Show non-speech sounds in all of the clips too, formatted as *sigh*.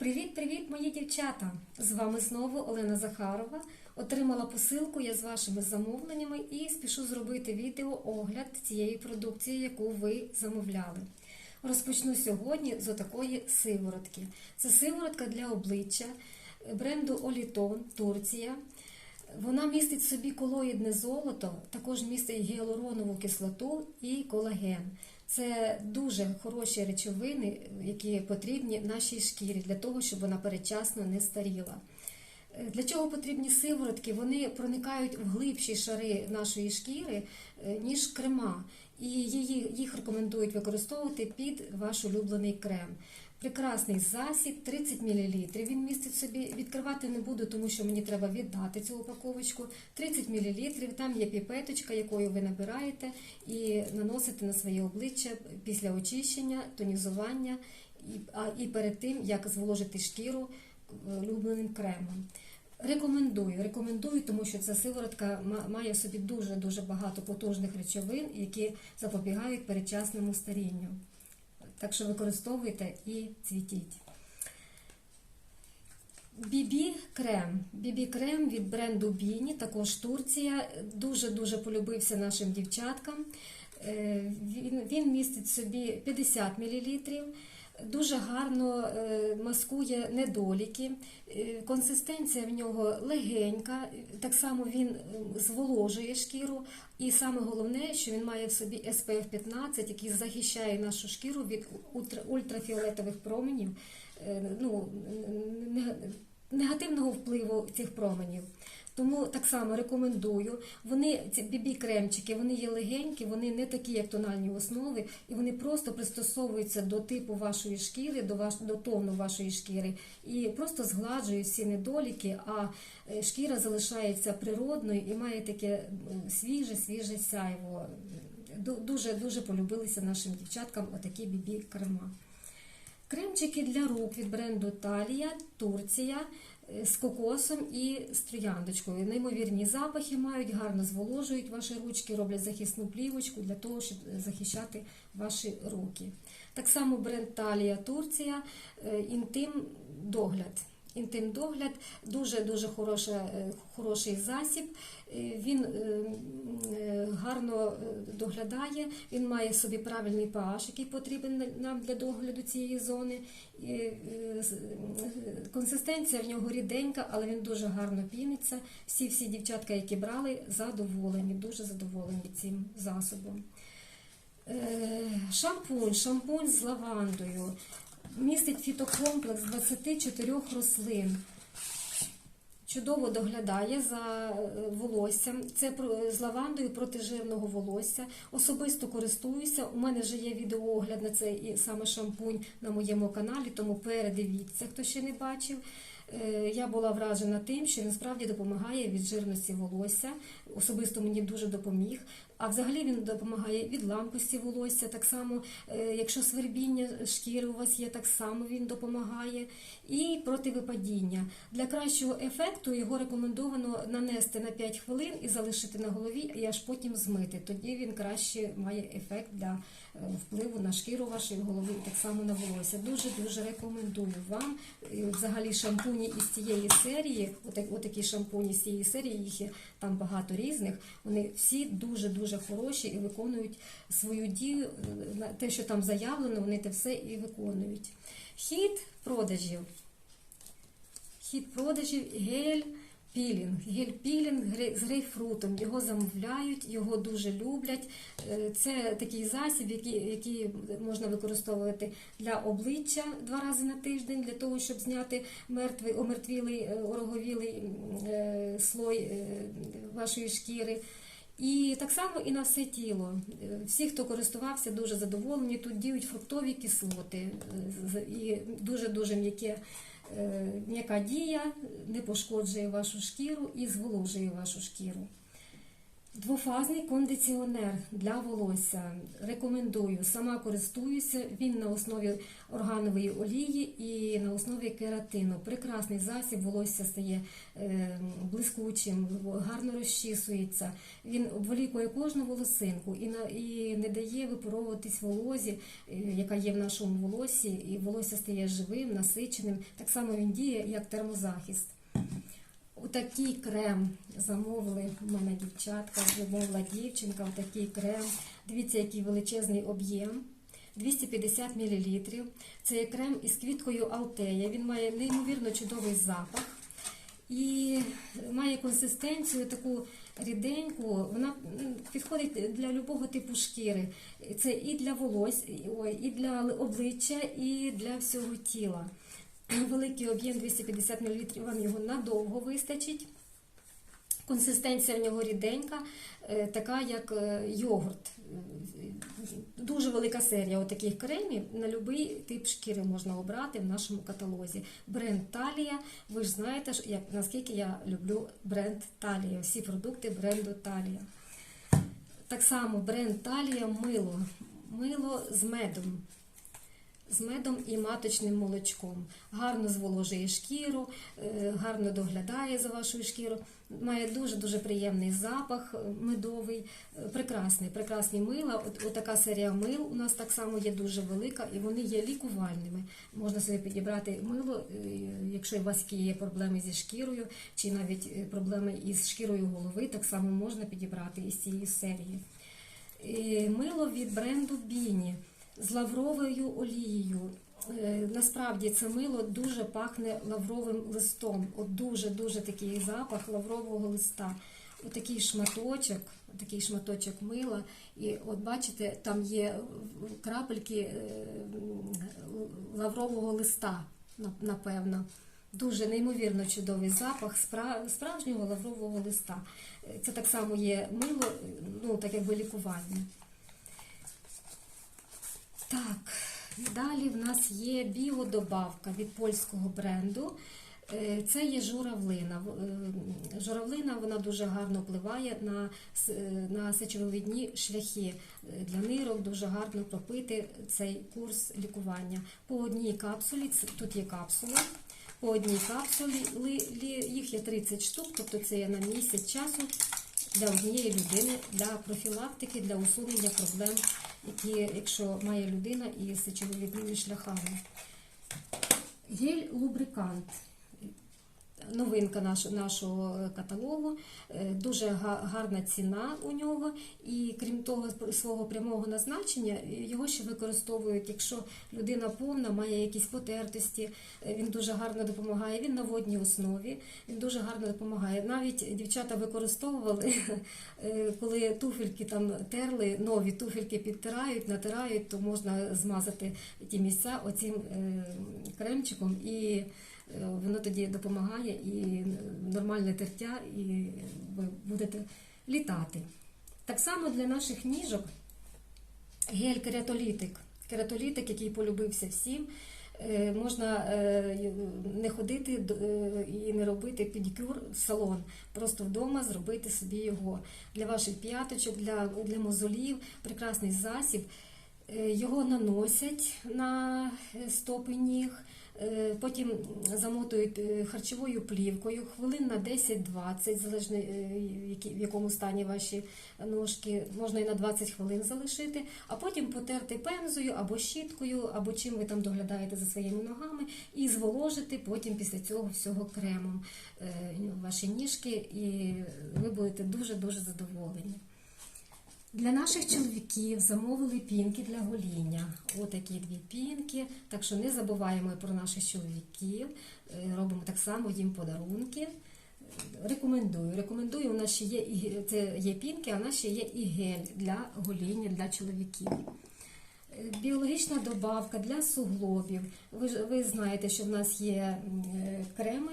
Привіт-привіт, мої дівчата! З вами знову Олена Захарова. Отримала посилку я з вашими замовленнями і спішу зробити відео огляд цієї продукції, яку ви замовляли. Розпочну сьогодні з отакої сиворотки. Це сиворотка для обличчя бренду Олітон Турція. Вона містить в собі колоїдне золото, також містить гіалуронову кислоту і колаген. Це дуже хороші речовини, які потрібні нашій шкірі для того, щоб вона передчасно не старіла. Для чого потрібні сиворотки? Вони проникають в глибші шари нашої шкіри, е, ніж крема, і її, їх рекомендують використовувати під ваш улюблений крем. Прекрасний засіб, 30 мл. Він містить собі. Відкривати не буду, тому що мені треба віддати цю упаковочку. 30 мл. Там є піпеточка, якою ви набираєте і наносите на своє обличчя після очищення, тонізування і, перед тим, як зволожити шкіру е, улюбленим кремом. Рекомендую, рекомендую, тому що ця сиворотка ма- має в собі дуже дуже багато потужних речовин, які запобігають передчасному старінню. Так що використовуйте і цвітіть. Бібі крем. Бібі крем від бренду Біні, також Турція. Дуже-дуже полюбився нашим дівчаткам. Е, Він, містить собі 50 мл. Дуже гарно е, маскує недоліки. Е, Консистенція в нього легенька, так само він е, зволожує шкіру. І саме головне, що він має в собі SPF 15, який захищає нашу шкіру від ультра- ультрафіолетових променів, е, ну, негативного впливу цих променів. Тому так само рекомендую. Вони ці бібі-кремчики, вони є легенькі, вони не такі, як тональні основи, і вони просто пристосовуються до типу вашої шкіри, до ваш до тону вашої шкіри, і просто згладжують всі недоліки. А е, шкіра залишається природною і має таке свіже, свіже сяйво. Ду- Дуже дуже полюбилися нашим дівчаткам отакі бібі крема. Кремчики для рук від бренду Талія, Турція е, з кокосом і з трояндочкою. Неймовірні запахи мають, гарно зволожують ваші ручки, роблять захисну плівочку для того, щоб е, захищати ваші руки. Так само бренд Талія Турція, е, інтим догляд. Інтим догляд дуже дуже е, хороший засіб. Е, Він е, гарно доглядає, він має собі правильний pH, який потрібен нам для догляду цієї зони. Консистенція в нього ріденька, але він дуже гарно піниться. Всі всі дівчатка, які брали, задоволені, дуже задоволені цим засобом. Шампунь, шампунь з лавандою. Містить фітокомплекс 24 рослин. Чудово доглядає за е, волоссям. Це з лавандою проти жирного волосся. Особисто користуюся. У мене вже є відеоогляд на цей саме шампунь на моєму каналі, тому передивіться, хто ще не бачив. Е, Я була вражена тим, що він справді допомагає від жирності волосся. Особисто мені дуже допоміг. А взагалі він допомагає від ламкості волосся. Так само, е, якщо свербіння шкіри у вас є, так само він допомагає. І проти випадіння. Для кращого ефекту його рекомендовано нанести на 5 хвилин і залишити на голові, і аж потім змити. Тоді він краще має ефект для впливу на шкіру вашої голови і так само на волосся. Дуже дуже рекомендую вам. Взагалі шампуні із цієї серії, отак- отакі шампуні з цієї серії, їх є там багато різних. Вони всі дуже дуже хороші і виконують свою дію. е, Те, що там заявлено, вони те все і виконують. Хід продажів. Хід продажів гель пілінг. Гель пілінг гре- з грейпфрутом. Його замовляють, його дуже люблять. Е, Це такий засіб, який, який можна використовувати для обличчя два рази на тиждень, для того, щоб зняти мертвий, омертвілий, е, ороговілий е, слой вашої шкіри. І так само і на все тіло. Всі, хто користувався, дуже задоволені. Тут діють фруктові кислоти і дуже-дуже м'яке. Е, М'яка дія не пошкоджує вашу шкіру і зволожує вашу шкіру. Двофазний кондиціонер для волосся. Рекомендую. Сама користуюся. Він на основі органової олії і на основі кератину. Прекрасний засіб, волосся стає е, блискучим, гарно розчісується. Він обволікує кожну волосинку і, не дає випаровуватись волозі, е, яка є в нашому волосі, і волосся стає живим, насиченим. Так само він діє, як термозахист. Отакий крем замовили в мене дівчатка, замовила дівчинка, отакий крем. Дивіться, який величезний об'єм. 250 мл. Це крем із квіткою Алтея. Він має неймовірно чудовий запах і має консистенцію таку ріденьку. Вона підходить для любого типу шкіри. Це і для волос, і для обличчя, і для всього тіла. Великий об'єм 250 мл, вам його надовго вистачить. Консистенція в нього ріденька, е, така як е, йогурт. Дуже велика серія таких кремів на будь-який тип шкіри можна обрати в нашому каталозі. Бренд Талія. Ви ж знаєте, наскільки я люблю бренд Талія. Всі продукти бренду Талія. Так само бренд Талія мило. Мило з медом. З медом і маточним молочком. Гарно зволожує шкіру, е, гарно доглядає за вашою шкірою. Має дуже-дуже приємний запах е, медовий, е, прекрасний, прекрасні мила. От, от така серія мил у нас так само є дуже велика, і вони є лікувальними. Можна собі підібрати мило, якщо у вас є проблеми зі шкірою, чи навіть проблеми із шкірою голови, так само можна підібрати із цієї серії. Мило від бренду Біні з лавровою олією. Е, Насправді це мило дуже пахне лавровим листом. От дуже-дуже такий запах лаврового листа. Отакий шматочок, такий шматочок мила. І от бачите, там є крапельки е, лаврового листа, напевно. Дуже неймовірно чудовий запах справжнього лаврового листа. Е, Це так само є мило, ну так якби лікувальне. Так, далі в нас є біодобавка від польського бренду. Е, Це є журавлина. Е, Журавлина вона дуже гарно впливає на, е, на сечовивідні шляхи для нирок, дуже гарно пропити цей курс лікування. По одній капсулі, тут є капсули, по одній капсулі їх є 30 штук, тобто це є на місяць часу для однієї людини для профілактики, для усунення проблем, які, якщо має людина із сечовивідними шляхами. Гель лубрикант. Новинка наш, нашого е, каталогу, Е, дуже гарна ціна у нього, і крім того, свого прямого назначення, е, його ще використовують, якщо людина повна, має якісь потертості, він дуже гарно допомагає. Він на водній основі, він дуже гарно допомагає. Навіть дівчата використовували, *laughs* коли туфельки там терли, нові туфельки підтирають, натирають, то можна змазати ті місця оцим кремчиком і. Е, Воно тоді допомагає і нормальне тертя, і ви будете літати. Так само для наших ніжок гель кератолітик. Який полюбився всім. Е, Можна е, не ходити і не робити педикюр в салон, просто вдома зробити собі його для ваших п'яточок, для, для мозолів. Прекрасний засіб. Його наносять на стопи ніг, потім замотують е, харчовою плівкою хвилин на 10-20, залежно е, в якому стані ваші ножки, можна і на 20 хвилин залишити, а потім потерти пемзою або щіткою, або чим ви там доглядаєте за своїми ногами, і зволожити потім після цього всього кремом е, ваші ніжки, і ви будете дуже-дуже задоволені. Для наших чоловіків замовили пінки для гоління. Отакі дві пінки. Так що не забуваємо про наших чоловіків. Е, Робимо так само їм подарунки. Рекомендую. Рекомендую. У нас ще є це є пінки, а у нас ще є і гель для гоління для чоловіків. Е, Біологічна добавка для суглобів. Ви ви знаєте, що в нас є е, креми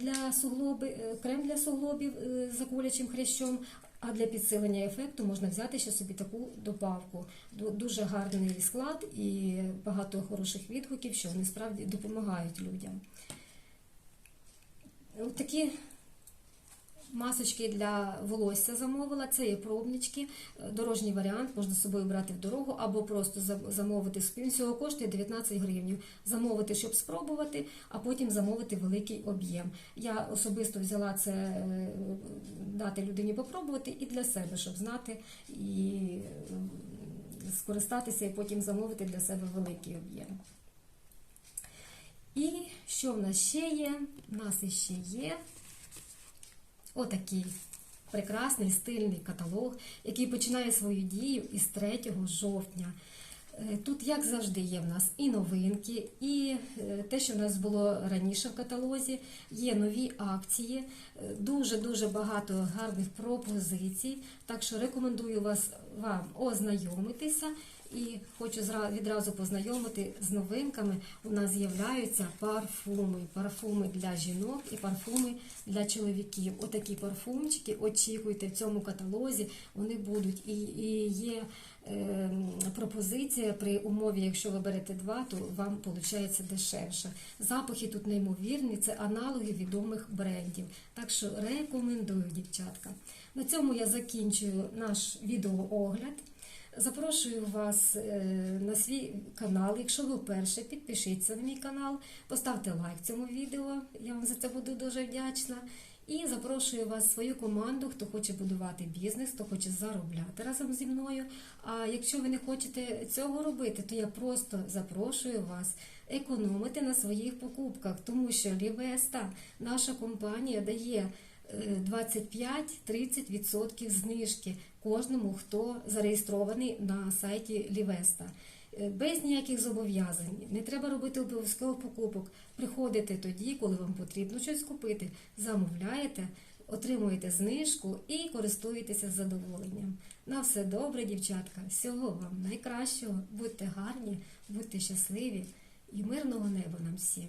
для суглоби, крем для суглобів за кулячим хрящом. А для підсилення ефекту можна взяти ще собі таку добавку. Дуже гарний склад і багато хороших відгуків, що вони справді допомагають людям. Такі Масочки для волосся замовила, це є пробнички, е, дорожній варіант, можна з собою брати в дорогу або просто замовити. Він всього коштує 19 гривень. Замовити, щоб спробувати, а потім замовити великий об'єм. Я особисто взяла це е, дати людині попробувати і для себе, щоб знати і е, скористатися, і потім замовити для себе великий об'єм. І що в нас ще є? У нас іще є отакий прекрасний стильний каталог, який починає свою дію із 3 жовтня. Е, Тут, як завжди, є в нас і новинки, і е, те, що в нас було раніше в каталозі, є нові акції, е, дуже-дуже багато гарних пропозицій. Так що рекомендую вас вам ознайомитися і хочу відразу познайомити з новинками. У нас з'являються парфуми, парфуми для жінок і парфуми для чоловіків. Отакі парфумчики очікуйте в цьому каталозі. Вони будуть і, і є пропозиція при умові, якщо ви берете два, то вам виходить дешевше. Запахи тут неймовірні, це аналоги відомих брендів. Так що рекомендую, дівчатка. На цьому я закінчую наш відеоогляд. Запрошую вас е, на свій канал. Якщо ви вперше, підпишіться на мій канал, поставте лайк цьому відео. Я вам за це буду дуже вдячна. І запрошую вас в свою команду, хто хоче будувати бізнес, хто хоче заробляти разом зі мною. А якщо ви не хочете цього робити, то я просто запрошую вас економити на своїх покупках, тому що Лівеста, наша компанія, дає е, 25-30% знижки кожному, хто зареєстрований на сайті Лівеста. Е, Без ніяких зобов'язань, не треба робити обов'язково покупок. Приходите тоді, коли вам потрібно щось купити, замовляєте, отримуєте знижку і користуєтеся задоволенням. На все добре, дівчатка. Всього вам найкращого. Будьте гарні, будьте щасливі і мирного неба нам всім.